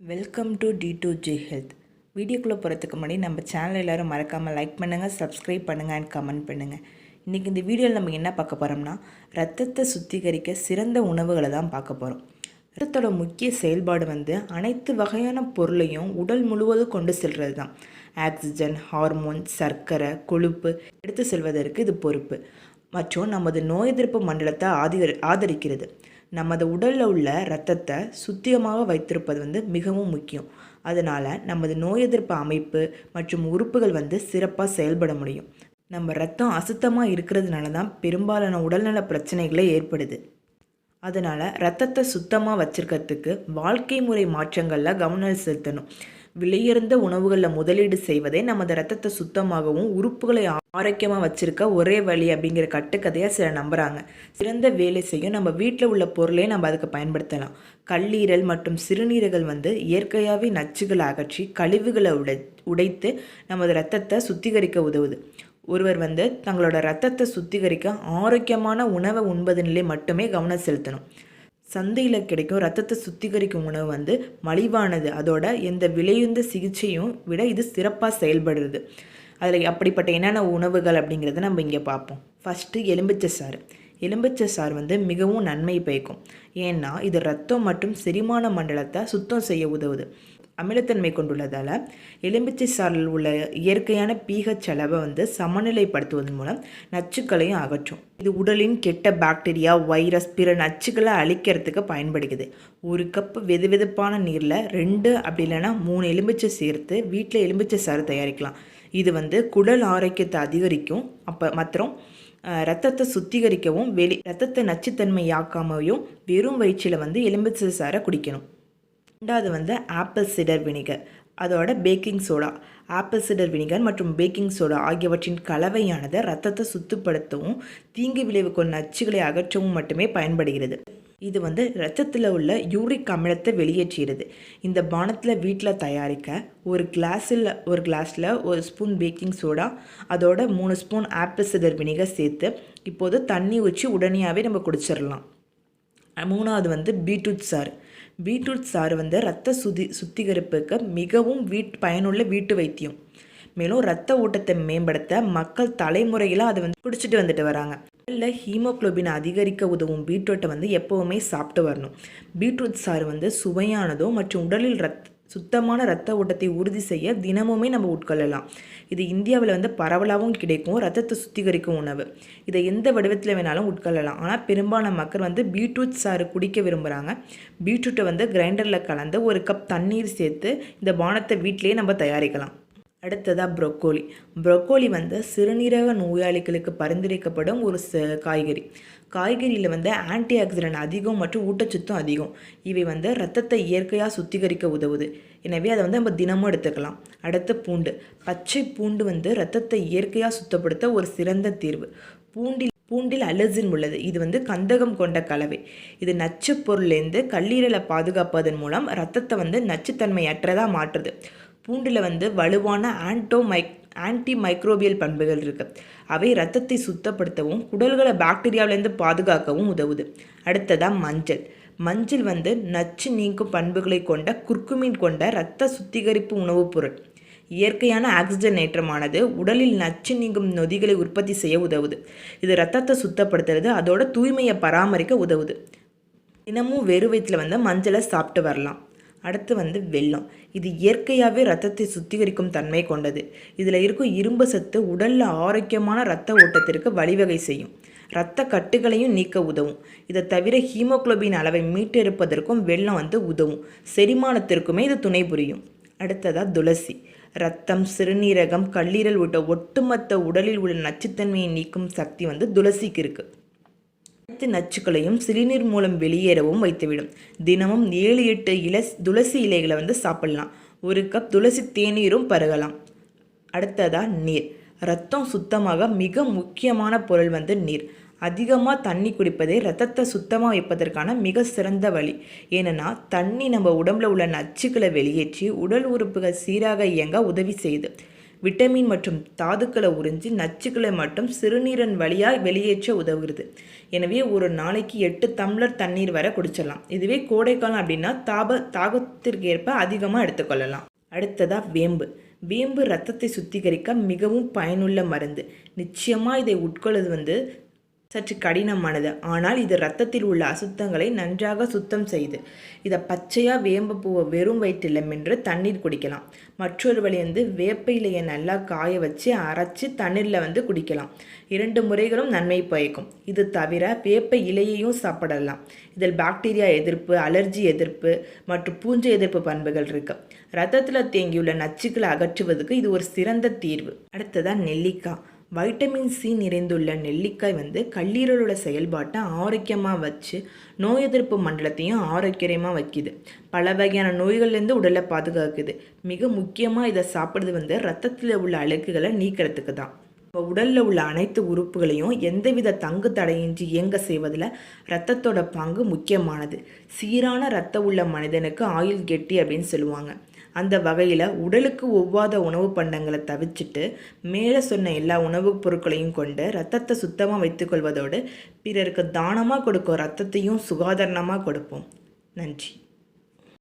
Welcome to T two G health வீடியோக்குள்ளே போகிறதுக்கு முன்னாடி நம்ம சேனல் எல்லோரும் மறக்காமல் லைக் பண்ணுங்கள் சப்ஸ்கிரைப் பண்ணுங்கள் அண்ட் கமெண்ட் பண்ணுங்கள் இன்றைக்கி இந்த வீடியோவில் நம்ம என்ன பார்க்க போகிறோம்னா ரத்தத்தை சுத்திகரிக்க சிறந்த உணவுகளை தான் பார்க்க போகிறோம் ரத்தத்தோட முக்கிய செயல்பாடு வந்து அனைத்து வகையான பொருளையும் உடல் முழுவதும் கொண்டு செல்வது தான். ஆக்சிஜன் ஹார்மோன் சர்க்கரை கொழுப்பு எடுத்து செல்வதற்கு இது பொறுப்பு. மற்றும் நமது நோய் எதிர்ப்பு மண்டலத்தை ஆதி ஆதரிக்கிறது. நமது உடலில் உள்ள இரத்தத்தை சுத்தியமாக வைத்திருப்பது வந்து மிகவும் முக்கியம். அதனால் நமது நோய் எதிர்ப்பு அமைப்பு மற்றும் உறுப்புகள் வந்து சிறப்பாக செயல்பட முடியும். நம்ம ரத்தம் அசுத்தமாக இருக்கிறதுனால தான் பெரும்பாலான உடல்நல பிரச்சனைகளே ஏற்படுது. அதனால் ரத்தத்தை சுத்தமாக வச்சுருக்கிறதுக்கு வாழ்க்கை முறை மாற்றங்களில் கவனம் செலுத்தணும். விலையுறந்த உணவுகளில் முதலீடு செய்வதே நமது ரத்தத்தை சுத்தமாகவும் உறுப்புகளை ஆரோக்கியமாக வச்சிருக்க ஒரே வழி அப்படிங்கிற கட்டுக்கதையாக சில நம்புகிறாங்க சிறந்த வேலை செய்யும் நம்ம வீட்டில் உள்ள பொருளே நம்ம அதுக்கு பயன்படுத்தலாம். கல்லீரல் மற்றும் சிறுநீரகங்கள் வந்து இயற்கையாகவே நச்சுகளை அகற்றி கழிவுகளை உடை உடைத்து நமது ரத்தத்தை சுத்திகரிக்க உதவுது. ஒருவர் வந்து தங்களோட ரத்தத்தை சுத்திகரிக்க ஆரோக்கியமான உணவை உண்பதினிலே மட்டுமே கவனம் செலுத்தணும். சந்தையில் கிடைக்கும் ரத்தத்தை சுத்திகரிக்கும் உணவு வந்து மலிவானது. அதோட எந்த விலையுந்த சிகிச்சையும் விட இது சிறப்பாக செயல்படுறது அதில் அப்படிப்பட்ட என்னென்ன உணவுகள் அப்படிங்கிறத நம்ம இங்கே பார்ப்போம். ஃபஸ்ட்டு எலும்பிச்சை சாறு எலும்பிச்சை சாறு வந்து மிகவும் நன்மை பயக்கும். ஏன்னா இது ரத்தம் மற்றும் செரிமான மண்டலத்தை சுத்தம் செய்ய உதவுது. அமிலத்தன்மை கொண்டுள்ளதால் எலும்பிச்சை சாறில் உள்ள இயற்கையான பீகச் செலவை வந்து சமநிலைப்படுத்துவதன் மூலம் நச்சுக்களையும் அகற்றும். இது உடலின் கெட்ட பாக்டீரியா வைரஸ் பிற நச்சுக்களை அழிக்கிறதுக்கு பயன்படுகிறது. ஒரு கப் வெது வெதுப்பான நீரில் ரெண்டு அப்படி இல்லைன்னா மூணு எலும்பிச்சை சேர்த்து வீட்டில் எலும்பிச்சை சாறு தயாரிக்கலாம். இது வந்து குடல் ஆரோக்கியத்தை அதிகரிக்கும். அப்போ மற்றும் ரத்தத்தை சுத்திகரிக்கவும் வெளி ரத்தத்தை நச்சுத்தன்மையாக்காமையும் வெறும் வயிற்றில் வந்து எலும்பிச்சை சாரை குடிக்கணும். ரெண்டாவது வந்து ஆப்பிள் சிடர் வினிகர் அதோட baking soda apple cider vinegar மற்றும் பேக்கிங் சோடா ஆகியவற்றின் கலவையானது ரத்தத்தை சுத்தப்படுத்தவும் தீங்கு விளைவுக்கும் நச்சுகளை அகற்றவும் மட்டுமே பயன்படுகிறது. இது வந்து ரத்தத்தில் உள்ள யூரிக் அமிலத்தை வெளியேற்றுகிறது. இந்த பானத்தில் வீட்டில் தயாரிக்க ஒரு கிளாஸில் ஒரு கிளாஸில் ஒரு ஸ்பூன் பேக்கிங் சோடா அதோட மூணு ஸ்பூன் ஆப்பிள் சிடர் வினிகர் சேர்த்து இப்போது தண்ணி ஊற்றி உடனேயாகவே நம்ம குடிச்சிடலாம். மூணாவது வந்து பீட்ரூட் சாறு. பீட்ரூட் சாறு வந்து ரத்த சுதி சுத்திகரிப்புக்கு மிகவும் வீட் பயனுள்ள வீட்டு வைத்தியம். மேலும் ரத்த ஓட்டத்தை மேம்படுத்த மக்கள் தலைமுறையில் அதை வந்து பிடிச்சிட்டு வந்துட்டு வராங்க. இல்லை ஹீமோக்ளோபின் அதிகரிக்க உதவும் பீட்ரூட்டை வந்து எப்போவுமே சாப்பிட்டு வரணும். பீட்ரூட் சாறு வந்து சுவையானதோ மற்றும் உடலில் ரத் சுத்தமான ரத்த ஓட்டத்தை உறுதி செய்ய தினமுமே நம்ம உட்கொள்ளலாம். இது இந்தியாவில் வந்து பரவலாகவும் கிடைக்கும். ரத்தத்தை சுத்திகரிக்கும் உணவு. இதை எந்த வடிவத்தில் வேணாலும் உட்கொள்ளலாம். ஆனால் பெரும்பாலான மக்கள் வந்து பீட்ரூட் சாறு குடிக்க விரும்புகிறாங்க பீட்ரூட்டை வந்து கிரைண்டரில் கலந்து ஒரு கப் தண்ணீர் சேர்த்து இந்த பானத்தை வீட்டிலேயே நம்ம தயாரிக்கலாம். அடுத்ததாக ப்ரொக்கோலி. ப்ரொக்கோலி வந்து சிறுநீரக நோயாளிகளுக்கு பரிந்துரைக்கப்படும் ஒரு காய்கறி. காய்கறியில் வந்து ஆன்டி ஆக்சிடென்ட் அதிகம் மற்றும் ஊட்டச்சத்தும் அதிகம். இவை வந்து ரத்தத்தை இயற்கையாக சுத்திகரிக்க உதவுது. எனவே அதை வந்து நம்ம தினமும் எடுத்துக்கலாம். அடுத்து பூண்டு. பச்சை பூண்டு வந்து ரத்தத்தை இயற்கையாக சுத்தப்படுத்த ஒரு சிறந்த தீர்வு. பூண்டில் பூண்டில் அலர்ஜின் உள்ளது. இது வந்து கந்தகம் கொண்ட கலவை. இது நச்சு பொருள்லேருந்து கல்லீரலை பாதுகாப்பதன் மூலம் ரத்தத்தை வந்து நச்சுத்தன்மையற்றதாக மாற்றுது. பூண்டில் வந்து வலுவான ஆன்டோமைக் ஆன்டி மைக்ரோபியல் பண்புகள் இருக்குது அவை ரத்தத்தை சுத்தப்படுத்தவும் குடல்களை பாக்டீரியாவிலேருந்து பாதுகாக்கவும் உதவுது. அடுத்ததாக மஞ்சள். மஞ்சள் வந்து நச்சு நீக்கும் பண்புகளை கொண்ட குர்க்குமின் கொண்ட இரத்த சுத்திகரிப்பு உணவுப் பொருள். இயற்கையான ஆக்சிஜன் ஏற்றமானது உடலில் நச்சு நீங்கும் நொதிகளை உற்பத்தி செய்ய உதவுது. இது ரத்தத்தை சுத்தப்படுத்துறது அதோட தூய்மையை பராமரிக்க உதவுது. தினமும் வெறு வயிற்றில் வந்து மஞ்சளை சாப்பிட்டு வரலாம். அடுத்து வந்து வெள்ளம். இது இயற்கையாகவே ரத்தத்தை சுத்திகரிக்கும் தன்மை கொண்டது. இதில் இருக்கும் இரும்பு சத்து உடலில் ஆரோக்கியமான இரத்த ஓட்டத்திற்கு வழிவகை செய்யும். இரத்த கட்டுகளையும் நீக்க உதவும். இதை தவிர ஹீமோக்ளோபின் அளவை மீட்டெடுப்பதற்கும் வெள்ளம் வந்து உதவும். செரிமானத்திற்குமே இது துணை புரியும். அடுத்ததாக துளசி. ரத்தம் சிறுநீரகம் கல்லீரல் உள்ள ஒட்டுமொத்த உடலில் உள்ள நச்சுத்தன்மையை நீக்கும் சக்தி வந்து துளசிக்கு இருக்குது அனைத்து நச்சுக்களையும் சிறுநீர் மூலம் வெளியேறவும் வைத்துவிடும். தினமும் ஏழு எட்டு இல துளசி இலைகளை வந்து சாப்பிடலாம். ஒரு கப் துளசி தேநீரும் பருகலாம். அடுத்ததாக நீர். ரத்தம் சுத்தமாக மிக முக்கியமான பொருள் வந்து நீர். அதிகமாக தண்ணி குடிப்பதே ரத்தத்தை சுத்தமாக வைப்பதற்கான மிக சிறந்த வழி. ஏன்னா தண்ணி நம்ம உடம்புல உள்ள நச்சுக்களை வெளியேற்றி உடல் உறுப்புகள் சீராக இயங்க உதவி செய்யுது. விட்டமின் மற்றும் தாதுக்களை உறிஞ்சி நச்சுக்களை மட்டும் சிறுநீரன் வழியாக வெளியேற்ற உதவுகிறது. எனவே ஒரு நாளைக்கு எட்டு தம்ளர் தண்ணீர் வரை குடிச்சிடலாம். இதுவே கோடைக்காலம் அப்படின்னா தாப தாகத்திற்கு ஏற்ப அதிகமாக எடுத்துக்கொள்ளலாம். அடுத்ததாக வேம்பு. வேம்பு ரத்தத்தை சுத்திகரிக்க மிகவும் பயனுள்ள மருந்து. நிச்சயமாக இதை உட்கொள்வது வந்து சற்று கடினமானது. ஆனால் இது ரத்தத்தில் உள்ள அசுத்தங்களை நன்றாக சுத்தம் செய்து இதை பச்சையாக வேம்பு பூவை வெறும் வயிற்றில் மென்று தண்ணீர் குடிக்கலாம். மற்றொரு வழி வந்து வேப்ப இலையை நல்லா காய வச்சு அரைச்சி தண்ணீரில் வந்து குடிக்கலாம். இரண்டு முறைகளும் நன்மை பயக்கும். இது தவிர வேப்ப இலையையும் சாப்பிடலாம். இதில் பாக்டீரியா எதிர்ப்பு அலர்ஜி எதிர்ப்பு மற்றும் பூஞ்சை எதிர்ப்பு பண்புகள் இருக்கு. ரத்தத்தில் தேங்கியுள்ள நச்சுக்களை அகற்றுவதற்கு இது ஒரு சிறந்த தீர்வு. அடுத்ததான் நெல்லிக்காய். வைட்டமின் சி நிறைந்துள்ள நெல்லிக்காய் வந்து கல்லீரலோட செயல்பாட்டை ஆரோக்கியமாக வச்சு நோய் எதிர்ப்பு மண்டலத்தையும் ஆரோக்கியமாக வைக்குது. பல வகையான நோய்கள்லேருந்து உடலை பாதுகாக்குது. மிக முக்கியமாக இதை சாப்பிட்றது வந்து ரத்தத்தில் உள்ள அழுக்குகளை நீக்கிறதுக்கு தான். இப்போ உடலில் உள்ள அனைத்து உறுப்புகளையும் எந்தவித தங்கு தடையின்றி இயங்க செய்வதில் ரத்தத்தோட பங்கு முக்கியமானது. சீரான ரத்த உள்ள மனிதனுக்கு ஆயுள் கெட்டி அப்படின்னு சொல்லுவாங்க. அந்த வகையில் உடலுக்கு ஒவ்வாத உணவு பண்டங்களை தவிச்சிட்டு மேலே சொன்ன எல்லா உணவுப் பொருட்களையும் கொண்டு ரத்தத்தை சுத்தமாக வைத்துக்கொள்வதோடு பிறருக்கு தானமாக கொடுக்கும் ரத்தத்தையும் சுகாதாரணமாக கொடுப்போம். நன்றி.